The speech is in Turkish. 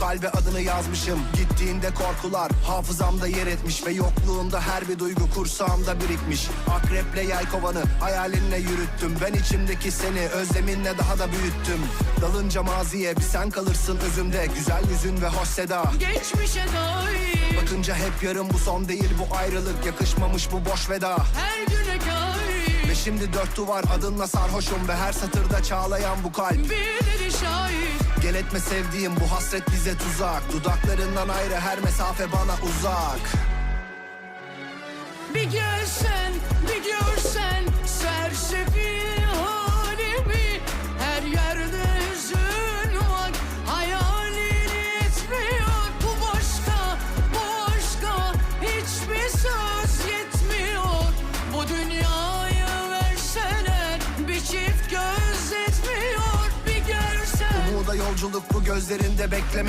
kalbe adını yazmışım. Gittiğinde korkular hafızamda yer etmiş Ve yokluğunda her bir duygu kursağımda birikmiş. Akreple yelkovanı hayalinle yürüttüm. Ben içimdeki seni özleminle daha da büyüttüm. Dalınca maziye bir sen kalırsın özümde. Güzel yüzün ve hoş seda. Geçmişe dair. Bakınca hep yarım bu son değil bu ayrılık Yakışmamış bu boş veda. Her güne kair Ve şimdi dört duvar adınla sarhoşum Ve her satırda çağlayan bu kalp. Bir deli şair Gel etme sevdiğim bu hasret bize tuzak. Dudaklarından ayrı her mesafe bana uzak. Bir gelsen bir görsen Sersefil halimi. Her yerde hüzün var Hayalin etmiyor Bu başka bu başka Hiçbir söz yolculuk bu gözlerinde bekleme